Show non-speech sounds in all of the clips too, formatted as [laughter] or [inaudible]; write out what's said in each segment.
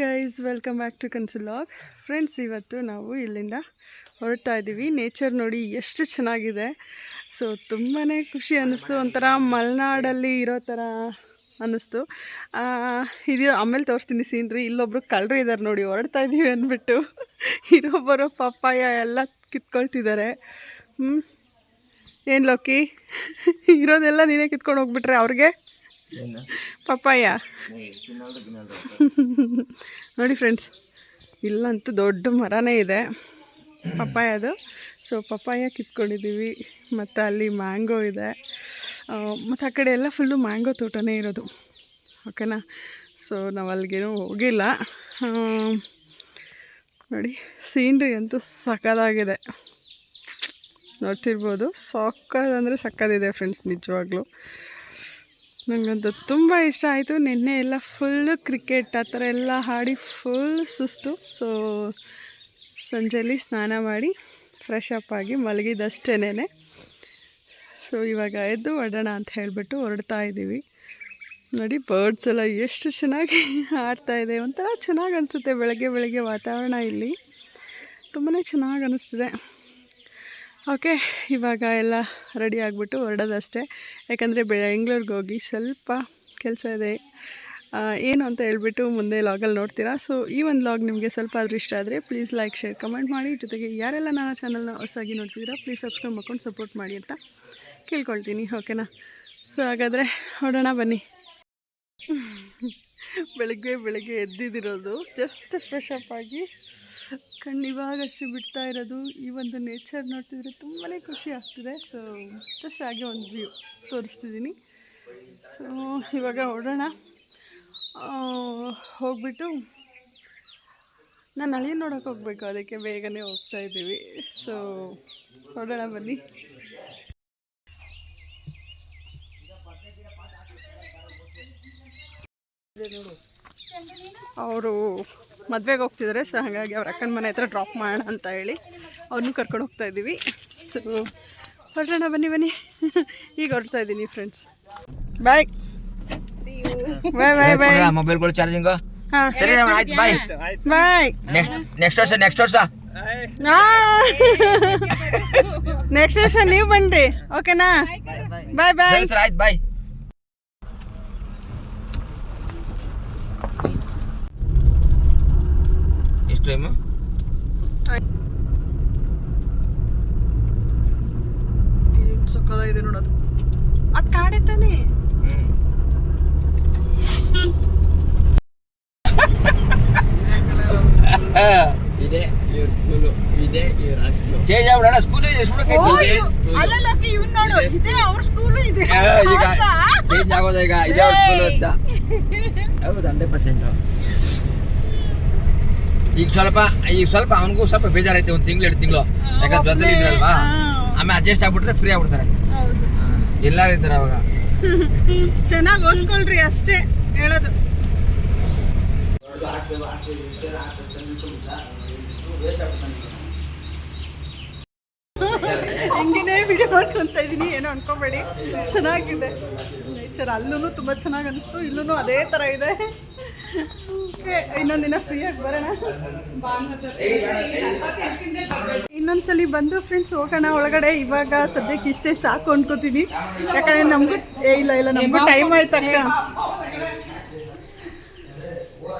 Guys welcome back to ಕನ್ಸುಲಾಗ್ friends ಇವತ್ತು ನಾವು ಇಲ್ಲಿಂದ ಹೊರಡ್ತಾ ಇದ್ದೀವಿ ನೇಚರ್ ನೋಡಿ ಎಷ್ಟು ಚೆನ್ನಾಗಿದೆ. ಸೊ ತುಂಬಾ ಖುಷಿ ಅನ್ನಿಸ್ತು. ಒಂಥರ ಮಲೆನಾಡಲ್ಲಿ ಇರೋ ಥರ ಅನ್ನಿಸ್ತು. ಇದು ಆಮೇಲೆ ತೋರಿಸ್ತೀನಿ ಸೀನ್ರಿ. ಇಲ್ಲೊಬ್ರು ಕಳ್ಳರು ಇದ್ದಾರೆ ನೋಡಿ, ಹೊರಡ್ತಾ ಇದ್ದೀವಿ ಅಂದ್ಬಿಟ್ಟು. ಬರೋ ಪಪ್ಪಾಯ ಎಲ್ಲ ಕಿತ್ಕೊಳ್ತಿದ್ದಾರೆ ಹ್ಞೂ ಏನು ಲೋಕಿ? ಇರೋದೆಲ್ಲ ನೀನೇ ಕಿತ್ಕೊಂಡು ಹೋಗ್ಬಿಟ್ರೆ ಅವ್ರಿಗೆ? ಪಪ್ಪಾಯ? [laughs] ನೋಡಿ ಫ್ರೆಂಡ್ಸ್ ಇಲ್ಲಂತೂ ದೊಡ್ಡ ಮರನೇ ಇದೆ ಪಪ್ಪಾಯದು. ಸೊ ಪಪ್ಪಾಯ ಕಿತ್ಕೊಂಡಿದ್ದೀವಿ ಮತ್ತು ಅಲ್ಲಿ ಮ್ಯಾಂಗೋ ಇದೆ. ಮತ್ತು ಆ ಕಡೆ ಎಲ್ಲ ಫುಲ್ಲು ಮ್ಯಾಂಗೋ ತೋಟನೇ ಇರೋದು. ಓಕೆನಾ ಸೊ ನಾವು ಅಲ್ಲಿಗೇನೂ ಹೋಗಿಲ್ಲ. ನೋಡಿ ಸೀನ್ರಿ ಅಂತೂ ಸಕ್ಕದಾಗಿದೆ ನೋಡ್ತಿರ್ಬೋದು ಸಕ್ಕದಂದರೆ ಸಕ್ಕದಿದೆ ಫ್ರೆಂಡ್ಸ್ ನಿಜವಾಗ್ಲೂ. ನನಗಂತೂ ತುಂಬ ಇಷ್ಟ ಆಯಿತು. ನಿನ್ನೆ ಎಲ್ಲ ಫುಲ್ಲು ಕ್ರಿಕೆಟ್ ಆ ಥರ ಎಲ್ಲ ಆಡಿ ಫುಲ್ ಸುಸ್ತು. ಸೊ ಸಂಜೆಯಲ್ಲಿ ಸ್ನಾನ ಮಾಡಿ ಫ್ರೆಶ್ ಅಪ್ ಆಗಿ ಮಲಗಿದಷ್ಟೇನೆ ಸೊ ಇವಾಗ ಎದ್ದು ಒಡೋಣ ಅಂತ ಹೇಳಿಬಿಟ್ಟು ಹೊರಡ್ತಾ ಇದ್ದೀವಿ. ನೋಡಿ ಬರ್ಡ್ಸ್ ಎಲ್ಲ ಎಷ್ಟು ಚೆನ್ನಾಗಿ ಆಡ್ತಾ ಇದೆ. ಒಂಥರ ಚೆನ್ನಾಗಿ ಅನಿಸುತ್ತೆ ಬೆಳಗ್ಗೆ ಬೆಳಗ್ಗೆ ವಾತಾವರಣ ಇಲ್ಲಿ. ತುಂಬಾ ಚೆನ್ನಾಗಿ ಅನ್ನಿಸ್ತಿದೆ ಓಕೆ, ಇವಾಗ ಎಲ್ಲ ರೆಡಿ ಆಗಿಬಿಟ್ಟು ಹೊರಡೋದಷ್ಟೇ ಯಾಕಂದರೆ ಬೆಂಗಳೂರಿಗೆ ಹೋಗಿ ಸ್ವಲ್ಪ ಕೆಲಸ ಇದೆ. ಏನು ಅಂತ ಹೇಳ್ಬಿಟ್ಟು ಮುಂದೆ ಲಾಗಲ್ಲಿ ನೋಡ್ತೀರಾ? ಸೊ ಈ ಒಂದು ಲಾಗ್ ನಿಮಗೆ ಸ್ವಲ್ಪ ಆದರೂ ಇಷ್ಟ ಆದರೆ ಪ್ಲೀಸ್ ಲೈಕ್ ಶೇರ್ ಕಮೆಂಟ್ ಮಾಡಿ. ಜೊತೆಗೆ ಯಾರೆಲ್ಲ ನನ್ನ ಚಾನಲ್ನ ಹೊಸಾಗಿ ನೋಡ್ತಿದ್ದೀರಾ ಪ್ಲೀಸ್ ಸಬ್ಸ್ಕ್ರೈಬ್ ಮಾಡ್ಕೊಂಡು ಸಪೋರ್ಟ್ ಮಾಡಿ ಅಂತ ಕೇಳ್ಕೊಳ್ತೀನಿ. ಓಕೆನಾ ಸೊ ಹಾಗಾದರೆ ಹೊಡೋಣ ಬನ್ನಿ. [laughs] ಬೆಳಗ್ಗೆ ಬೆಳಗ್ಗೆ ಎದ್ದಿದ್ದಿರೋದು ಜಸ್ಟ್ ಫ್ರೆಶ್ ಅಪ್ ಆಗಿ ಕಣ್ಣು ಇವಾಗಷ್ಟು ಬಿಡ್ತಾ ಇರೋದು, ಈ ಒಂದು ನೇಚರ್ ನೋಡ್ತಿದ್ರೆ ತುಂಬಾ ಖುಷಿ ಆಗ್ತಿದೆ. ಸೊ ಜಸ್ಟ್ ಹಾಗೆ ಒಂದು ವ್ಯೂ ತೋರಿಸ್ತಿದ್ದೀನಿ. ಸೊ ಇವಾಗ ಹೊಡೋಣ ಹೋಗ್ಬಿಟ್ಟು ನಾನು ಅಲ್ಲಿ ನೋಡೋಕೆ ಹೋಗ್ಬೇಕು, ಅದಕ್ಕೆ ಬೇಗನೆ ಹೋಗ್ತಾ ಇದ್ದೀವಿ. ಸೊ ಹೊಡೋಣ ಬನ್ನಿ. ಅವರು ಮದುವೆಗೆ ಹೋಗ್ತಿದ್ದಾರೆ ಸೊ ಹಾಗಾಗಿ ಅವ್ರ ಅಕ್ಕನ ಮನೆ ಹತ್ರ ಡ್ರಾಪ್ ಮಾಡೋಣ ಅಂತ ಹೇಳಿ ಅವ್ರನ್ನೂ ಕರ್ಕೊಂಡು ಹೋಗ್ತಾ ಇದ್ದೀವಿ ಸೊ ಹೊರಡೋಣ ಬನ್ನಿ ಬನ್ನಿ. ಈಗ ಹೊರಡ್ತಾ ಇದ್ದೀನಿ ಫ್ರೆಂಡ್ಸ್ ಬಾಯ್ ಬಾಯ್ ಬಾಯ್ ಬಾಯ್ ಮೊಬೈಲ್ಗಳು ಚಾರ್ಜಿಂಗ್ ಹಾಂ. ಸರಿ ಆಯ್ತು ಬಾಯ್ ಬಾಯ್ ನೆಕ್ಸ್ಟ್ ನೆಕ್ಸ್ಟ್ ವರ್ಷ ನೆಕ್ಸ್ಟ್ ವರ್ಷ. ನೆಕ್ಸ್ಟ್ ವರ್ಷ ನೀವು ಬನ್ನಿರಿ ಓಕೆನಾ ಬಾಯ್ ಬಾಯ್ ಆಯ್ತು ಬಾಯ್ ಎಷ್ಟು ಟೈಮು ಸಕ್ಕದಾಗಿದೆ ನೋಡೋದು ಅದು. ಕಾಡೆ ತಾನೇ. ಇದೆ ಇವ್ರ ಸ್ಕೂಲು ಇದೆ ಇವ್ರ ಚೇಂಜ್ ಆಗ್ಬಿಡೋಣ ಸ್ಕೂಲ್ ಇದೆ ಅಲ್ಲಲ್ಲ ಇವ್ನು ನೋಡು. ಇದೆ. ಅವ್ರ ಸ್ಕೂಲು ಇದೆ. ಈಗ ಚೇಂಜ್ ಆಗೋದ ಈಗ ಇದೆ ಅವ್ರ ಸ್ಕೂಲು ಅಂತ. ಹೌದು ಹಂಡ್ರೆಡ್ ಪರ್ಸೆಂಟ್ ಈಗ ಸ್ವಲ್ಪ ಈಗ ಸ್ವಲ್ಪ ಅವನಿಗೂ ಸ್ವಲ್ಪ ಬೇಜಾರೈತೆ ಒಂದು ತಿಂಗಳು ಎರಡು ತಿಂಗಳು ಯಾಕಂದ್ರೆ ಜೊತೆಲಿ ಇದ್ರಲ್ವಾ ಆಮೇಲೆ ಅಡ್ಜಸ್ಟ್ ಆಗ್ಬಿಟ್ರೆ ಫ್ರೀ ಆಗ್ಬಿಡ್ತಾರೆ ಹೌದು ಎಲ್ಲಾರು ಇರ್ತಾರೆ ಅವಾಗ ಚೆನ್ನಾಗಿ ಓದ್ಕೊಳ್ರಿ ಅಷ್ಟೇ ಹೇಳೋದು ಹಂಗೇನೆ ವಿಡಿಯೋ ಮಾಡ್ಕೊತ ಇದ್ದೀನಿ ಏನೋ ಅನ್ಕೋಬೇಡಿ. ಚೆನ್ನಾಗಿದೆ. ನೇಚರ್ ಅಲ್ಲೂ ತುಂಬ ಚೆನ್ನಾಗಿ ಅನಿಸ್ತು ಇಲ್ಲೂ ಅದೇ ಥರ ಇದೆ. ಓಕೆ ಇನ್ನೊಂದಿನ ಫ್ರೀಯಾಗಿ ಬರೋಣ. ಇನ್ನೊಂದ್ಸಲಿ ಬಂದು ಫ್ರೆಂಡ್ಸ್ ಹೋಗೋಣ ಒಳಗಡೆ. ಇವಾಗ ಸದ್ಯಕ್ಕೆ ಇಷ್ಟೇ ಸಾಕು ಅನ್ಕೋತೀನಿ. ಯಾಕಂದ್ರೆ ನಮಗೂ, ಏ, ಇಲ್ಲ ಇಲ್ಲ, ನಮಗೂ ಟೈಮ್ ಆಯ್ತಕ್ಕ ಅಕ್ಕ.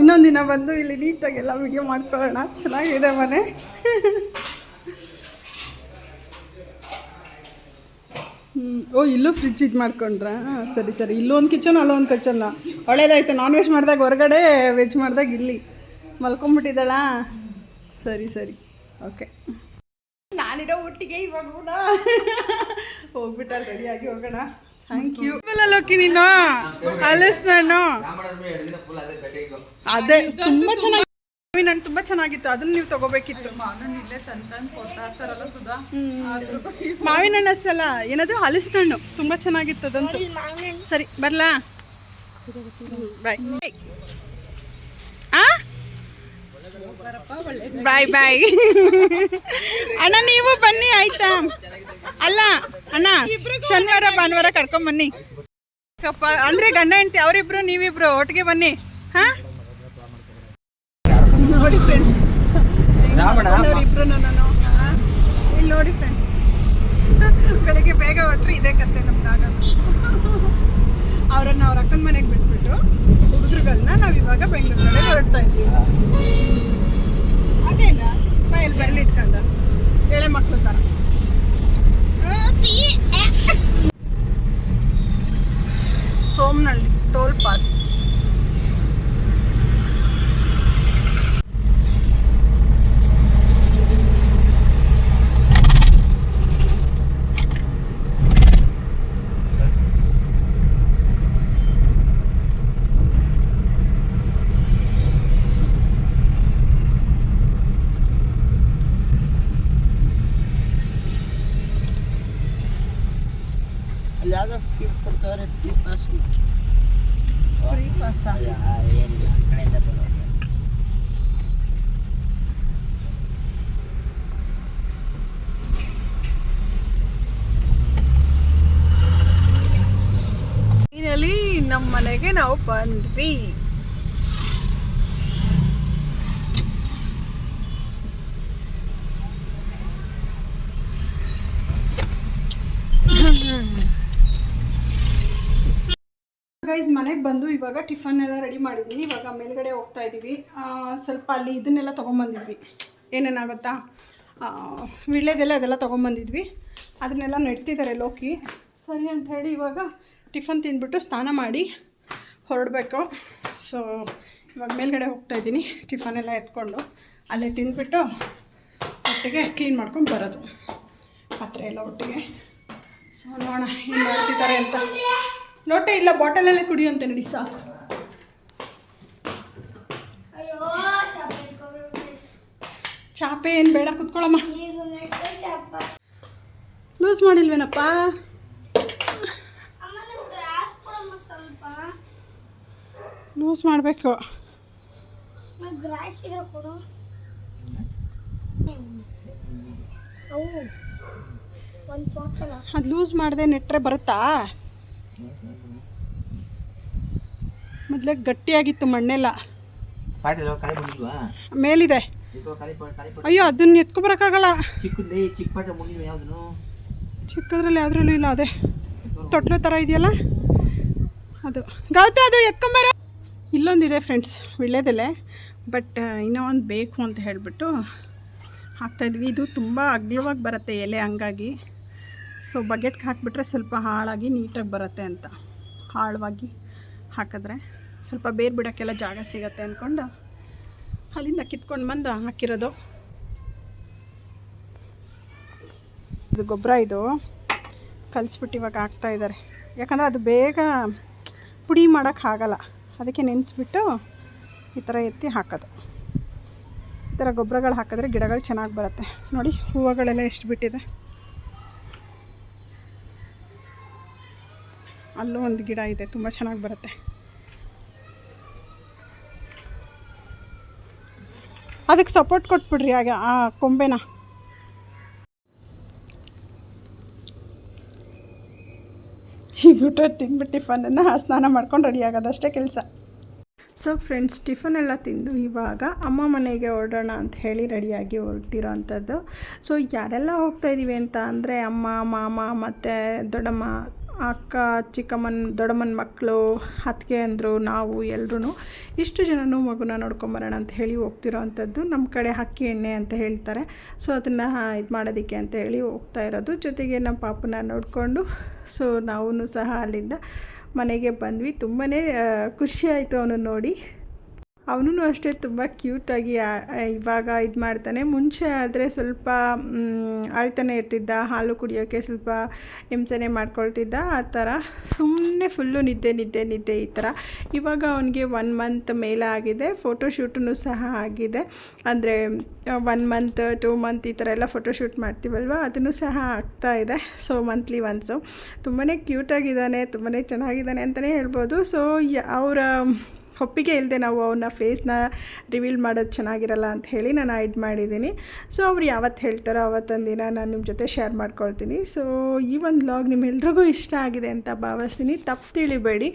ಇನ್ನೊಂದಿನ ಬಂದು ಇಲ್ಲಿ ನೀಟಾಗೆಲ್ಲ ವಿಡಿಯೋ ಮಾಡ್ಕೊಳ್ಳೋಣ. ಚೆನ್ನಾಗಿದೆ ಮನೆ. ಓ ಇಲ್ಲೂ ಫ್ರಿಜ್ ಇದು ಮಾಡ್ಕೊಂಡ್ರಾ? ಹಾಂ ಸರಿ ಸರಿ. ಇಲ್ಲೂ ಒಂದು ಕಿಚನ್ ಅಲ್ಲೊಂದು ಕಿಚನ್ನ ಒಳ್ಳೇದಾಯ್ತು. ನಾನ್ ವೆಜ್ ಮಾಡಿದಾಗ ಹೊರಗಡೆ ವೆಜ್ ಮಾಡಿದಾಗ ಇಲ್ಲಿ. ಮಲ್ಕೊಂಬಿಟ್ಟಿದ್ದಾಳ? ಸರಿ ಸರಿ. ಓಕೆ ನಾನಿರೋ ಒಟ್ಟಿಗೆ ಇವಾಗ ಹೋಗ್ಬಿಟ್ಟ ರೆಡಿಯಾಗಿ ಹೋಗೋಣ. ಥ್ಯಾಂಕ್ ಯು ಲೋಕಿ ನೀನು? ಅಲಿಸ್ ನಾನು ಅದೇ ತುಂಬ ಚೆನ್ನಾಗಿ ಮಾವಿನ ಹಣ್ಣು ತುಂಬಾ ಚೆನ್ನಾಗಿತ್ತು ಅದನ್ನ ನೀವು ತಗೋಬೇಕಿತ್ತು. ಮಾವಿನ ಹಣ್ಣು ಅಷ್ಟಲ್ಲ ಏನದು ಹಲಸಿನ ಹಣ್ಣು ತುಂಬ ಚೆನ್ನಾಗಿತ್ತು ಅದಂತೂ. ಸರಿ ಬರ್ಲಾ? ಬಾಯ್ ಬಾಯ್ ಬಾಯ್ ಅಣ್ಣ ನೀವು ಬನ್ನಿ ಆಯ್ತಾ? ಅಲ್ಲ ಅಣ್ಣ ಶನಿವಾರ ಭಾನುವಾರ ಕರ್ಕೊಂಡ್ ಬನ್ನಿ. ಕಪ್ಪ ಅಂದ್ರೆ ಗಂಡ ಹೆಂಡತಿ ಅವರಿಬ್ರು ನೀವಿಬ್ರು ಒಟ್ಟಿಗೆ ಬನ್ನಿ. ಹಾ? ನೋಡಿ ಫ್ರೆಂಡ್ಸ್ ಇಬ್ರು ನಾನು ಇಲ್ಲಿ ನೋಡಿ ಫ್ರೆಂಡ್ಸ್ ಬೆಳಿಗ್ಗೆ ಬೇಗ ಹೊಟ್ರಿ ಇದೇ ಕತೆ ನಮ್ಗೆ ಆಗೋದು ಅವರನ್ನ ಅವ್ರ ಅಕ್ಕನ ಮನೆಗೆ ಬಿಟ್ಬಿಟ್ಟು ಹುಡುಗರುಗಳನ್ನ ನಾವು ಇವಾಗ ಬೆಂಗಳೂರಲ್ಲೇ ಹೊರಡ್ತಾ ಇದ್ದೀವಿ ಅದೇನ? ಬಾಯಲ್ಲಿ ಬೆರಳು ಇಟ್ಕೊಂಡ. ಎಳೆ ಮಕ್ಳು ಥರ ಸೋಮನಹಳ್ಳಿ ಟೋಲ್ ಪಾಸ್ ಅಲ್ಲಿ ಯಾವ್ದೋ ಫ್ರೀ ಕೊಡ್ತಾವ್ರೆ ಫ್ರೀ ಪಾಸ್ ಫ್ರೀ ಪಾಸ್ ಏನಿಲ್ಲ ಆ ಕಡೆಯಿಂದ ಬರೋದು ಫೈನಲಿ ನಮ್ಮ ಮನೆಗೆ ನಾವು ಬಂದ್ವಿ. ಗೈಸ್ ಮನೆಗೆ ಬಂದು ಇವಾಗ ಟಿಫನ್ ಎಲ್ಲ ರೆಡಿ ಮಾಡಿದ್ದೀನಿ ಇವಾಗ ಮೇಲ್ಗಡೆ ಹೋಗ್ತಾ ಇದ್ದೀವಿ ಸ್ವಲ್ಪ ಅಲ್ಲಿ ಇದನ್ನೆಲ್ಲ ತೊಗೊಂಬಂದಿದ್ವಿ. ಏನೇನಾಗುತ್ತಾ? ವಿಳ್ಳೆದೆಲ್ಲ ಅದೆಲ್ಲ ತೊಗೊಂಬಂದಿದ್ವಿ. ಅದನ್ನೆಲ್ಲ ನೆಡ್ತಿದ್ದಾರೆ ಲೋಕಿ. ಸರಿ ಅಂತ ಹೇಳಿ ಇವಾಗ ಟಿಫನ್ ತಿಂದ್ಬಿಟ್ಟು ಸ್ನಾನ ಮಾಡಿ ಹೊರಡಬೇಕು. ಸೊ ಇವಾಗ ಮೇಲ್ಗಡೆ ಹೋಗ್ತಾ ಇದ್ದೀನಿ ಟಿಫನ್ ಎಲ್ಲ ಎತ್ಕೊಂಡು ಅಲ್ಲೇ ತಿಂದ್ಬಿಟ್ಟು ಒಟ್ಟಿಗೆ ಕ್ಲೀನ್ ಮಾಡ್ಕೊಂಡು ಬರೋದು. ಪಾತ್ರೆ ಎಲ್ಲ ಒಟ್ಟಿಗೆ. ಸೊ ನೋಡೋಣ ಏನು ಮಾಡ್ತಿದ್ದಾರೆ ಅಂತ. ಲೋಟ ಇಲ್ಲ ಬಾಟಲಲ್ಲೇ ಕುಡಿಯುವಂತೆ ನಡಿ ಸಾಕು. ಚಾಪೆ ಏನು ಬೇಡ ಕುತ್ಕೊಳ್ಳಮ್ಮ. ಲೂಸ್ ಮಾಡಿಲ್ವೇನಪ್ಪ? ಲೂಸ್ ಮಾಡಬೇಕು. ಅದು ಲೂಸ್ ಮಾಡದೆ ನೆಟ್ಟರೆ ಬರುತ್ತಾ? ಮೊದಲೇ ಗಟ್ಟಿಯಾಗಿತ್ತು ಮಣ್ಣೆಲ್ಲ. ಮೇಲಿದೆ. ಅಯ್ಯೋ ಅದನ್ನ ಮುಗಿಲ್ವ ಯಾವ್ದು ಚಿಕ್ಕದ್ರಲ್ಲಿ ಯಾವ್ದ್ರಲ್ಲೂ ಇಲ್ಲ ಅದೇ. ತೊಟ್ಲು ಥರ ಇದೆಯಲ್ಲ? ಅದು. ಗೌತ ಅದು ಎತ್ಕೊಂಬರ. ಇಲ್ಲೊಂದಿದೆ ಫ್ರೆಂಡ್ಸ್ ವಿಳ್ಳೆದೆಲೆ ಬಟ್ ಇನ್ನೂ ಒಂದು ಬೇಕು ಅಂತ ಹೇಳಿಬಿಟ್ಟು ಹಾಕ್ತಾಯಿದ್ವಿ ಇದು ತುಂಬ ಅಗ್ಲವಾಗಿ ಬರುತ್ತೆ ಎಲೆ ಹಂಗಾಗಿ. ಸೊ ಬಗೆಟ್ಗೆ ಹಾಕಿಬಿಟ್ರೆ ಸ್ವಲ್ಪ ಹಾಳಾಗಿ ನೀಟಾಗಿ ಬರುತ್ತೆ ಅಂತ. ಆಳವಾಗಿ ಹಾಕಿದ್ರೆ ಸ್ವಲ್ಪ ಬೇರು ಬಿಡೋಕ್ಕೆಲ್ಲ ಜಾಗ ಸಿಗತ್ತೆ ಅಂದ್ಕೊಂಡು ಅಲ್ಲಿಂದ ಕಿತ್ಕೊಂಡು ಬಂದು ಹಾಕಿರೋದು. ಇದು ಗೊಬ್ಬರ ಇದು. ಕಲಿಸ್ಬಿಟ್ಟು ಇವಾಗ ಹಾಕ್ತಾ ಇದ್ದಾರೆ ಯಾಕಂದರೆ ಅದು ಬೇಗ ಪುಡಿ ಮಾಡೋಕ್ಕಾಗಲ್ಲ ಅದಕ್ಕೆ ನೆನೆಸ್ಬಿಟ್ಟು ಈ ಥರ ಎತ್ತಿ ಹಾಕೋದು. ಈ ಥರ ಗೊಬ್ಬರಗಳು ಹಾಕಿದ್ರೆ ಗಿಡಗಳು ಚೆನ್ನಾಗಿ ಬರುತ್ತೆ. ನೋಡಿ, ಹೂವುಗಳೆಲ್ಲ ಎಷ್ಟು ಬಿಟ್ಟಿದೆ. ಅಲ್ಲೂ ಒಂದು ಗಿಡ ಇದೆ, ತುಂಬ ಚೆನ್ನಾಗಿ ಬರುತ್ತೆ. ಅದಕ್ಕೆ ಸಪೋರ್ಟ್ ಕೊಟ್ಬಿಡ್ರಿ ಆಗ ಆ ಕೊಂಬೆನ. ಈಗ ಬಿಟ್ಟರೆ ತಿಂದ್ಬಿಟ್ಟು ಟಿಫನನ್ನು ಸ್ನಾನ ಮಾಡ್ಕೊಂಡು ರೆಡಿ ಆಗೋದಷ್ಟೇ ಕೆಲಸ. ಸೊ ಫ್ರೆಂಡ್ಸ್ ಟಿಫನ್ ಎಲ್ಲ ತಿಂದು ಇವಾಗ ಅಮ್ಮ ಮನೆಗೆ ಹೊರಡೋಣ ಅಂತ ಹೇಳಿ ರೆಡಿಯಾಗಿ ಹೊರಟಿರೋ ಅಂಥದ್ದು ಸೊ ಯಾರೆಲ್ಲ ಹೋಗ್ತಾ ಇದ್ದೀವಿ ಅಂತ ಅಂದರೆ ಅಮ್ಮ, ಮಾಮ ಮತ್ತು ದೊಡ್ಡಮ್ಮ ಅಕ್ಕ, ಚಿಕ್ಕಮ್ಮನ, ದೊಡ್ಡಮ್ಮನ ಮಕ್ಕಳು ಅತ್ತಿಗೆ ಅಂದರು, ನಾವು ಎಲ್ಲರೂ ಇಷ್ಟು ಜನನೂ ಮಗುನ ನೋಡ್ಕೊಂಬರೋಣ ಅಂತ ಹೇಳಿ ಹೋಗ್ತಿರೋ ಅಂಥದ್ದು ನಮ್ಮ ಕಡೆ ಅಕ್ಕಿ ಎಣ್ಣೆ ಅಂತ ಹೇಳ್ತಾರೆ. ಸೊ ಅದನ್ನು ಇದು ಮಾಡೋದಕ್ಕೆ ಅಂತ ಹೇಳಿ ಹೋಗ್ತಾ ಇರೋದು. ಜೊತೆಗೆ ನಮ್ಮ ಪಾಪನ ನೋಡಿಕೊಂಡು ಸೊ ನಾವು ಸಹ ಅಲ್ಲಿಂದ ಮನೆಗೆ ಬಂದ್ವಿ. ತುಂಬಾ ಖುಷಿಯಾಯಿತು ಅವನು ನೋಡಿ. ಅವನು ಅಷ್ಟೇ ತುಂಬ ಕ್ಯೂಟಾಗಿ ಇವಾಗ ಇದು ಮಾಡ್ತಾನೆ. ಮುಂಚೆ ಆದರೆ ಸ್ವಲ್ಪ ಅಳ್ತಾನೆ ಇರ್ತಿದ್ದ, ಹಾಲು ಕುಡಿಯೋಕ್ಕೆ ಸ್ವಲ್ಪ ಹಿಂಸೆನೆ ಮಾಡ್ಕೊಳ್ತಿದ್ದ. ಆ ಥರ ಸುಮ್ಮನೆ ಫುಲ್ಲು ನಿದ್ದೆ ನಿದ್ದೆ ನಿದ್ದೆ ಈ ಥರ. ಇವಾಗ ಅವನಿಗೆ ಒನ್ ಮಂತ್ ಮೇಲೆ ಆಗಿದೆ. ಫೋಟೋಶೂಟೂ ಸಹ ಆಗಿದೆ. ಅಂದರೆ ಒನ್ ಮಂತ್ ಟೂ ಮಂತ್ ಈ ಥರ ಎಲ್ಲ ಫೋಟೋಶೂಟ್ ಮಾಡ್ತೀವಲ್ವ? ಅದನ್ನು ಸಹ ಆಗ್ತಾ ಇದೆ. ಸೊ ಮಂತ್ಲಿ ಒನ್ಸು ತುಂಬಾ ಕ್ಯೂಟಾಗಿದ್ದಾನೆ ತುಂಬಾ ಚೆನ್ನಾಗಿದ್ದಾನೆ ಅಂತಲೇ ಹೇಳ್ಬೋದು. ಸೊ ಅವರ ಒಪ್ಪಿಗೆ ಇಲ್ಲದೆ ನಾವು ಅವ್ರನ್ನ ಫೇಸ್ನ ರಿವೀಲ್ ಮಾಡೋದು ಚೆನ್ನಾಗಿರಲ್ಲ ಅಂತ ಹೇಳಿ ನಾನು ಐಡ್ ಮಾಡಿದ್ದೀನಿ. ಸೊ ಅವ್ರು ಯಾವತ್ತು ಹೇಳ್ತಾರೋ ಅವತ್ತೊಂದು ದಿನ ನಾನು ನಿಮ್ಮ ಜೊತೆ ಶೇರ್ ಮಾಡ್ಕೊಳ್ತೀನಿ. ಸೊ ಈ ಒಂದು ಲಾಗ್ ನಿಮ್ಮೆಲ್ರಿಗೂ ಇಷ್ಟ ಆಗಿದೆ ಅಂತ ಭಾವಿಸ್ತೀನಿ. ತಪ್ಪು ತಿಳಿಬೇಡಿ.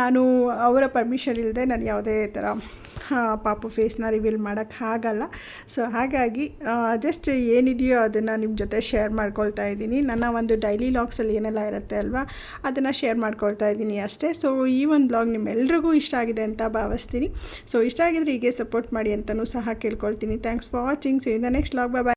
ನಾನು ಅವರ ಪರ್ಮಿಷನ್ ಇಲ್ಲದೆ ನಾನು ಯಾವುದೇ ಥರ ಪಾಪು ಫೇಸ್ನ ರಿವೀಲ್ ಮಾಡೋಕ್ಕೆ ಆಗಲ್ಲ. ಸೊ ಹಾಗಾಗಿ ಜಸ್ಟ್ ಏನಿದೆಯೋ ಅದನ್ನು ನಿಮ್ಮ ಜೊತೆ ಶೇರ್ ಮಾಡ್ಕೊಳ್ತಾ ಇದ್ದೀನಿ. ನನ್ನ ಒಂದು ಡೈಲಿ ಲಾಗ್ಸಲ್ಲಿ ಏನೆಲ್ಲ ಇರುತ್ತೆ ಅಲ್ವಾ, ಅದನ್ನು ಶೇರ್ ಮಾಡ್ಕೊಳ್ತಾ ಇದ್ದೀನಿ ಅಷ್ಟೇ. ಸೊ ಈ ಒಂದು ಬ್ಲಾಗ್ ನಿಮ್ಮೆಲ್ರಿಗೂ ಇಷ್ಟ ಆಗಿದೆ ಅಂತ ಭಾವಿಸ್ತೀನಿ. ಸೊ ಇಷ್ಟ ಆಗಿದ್ರೆ ಹೀಗೆ ಸಪೋರ್ಟ್ ಮಾಡಿ ಅಂತಲೂ ಸಹ ಕೇಳ್ಕೊಳ್ತೀನಿ. Thanks for watching so in the next vlog bye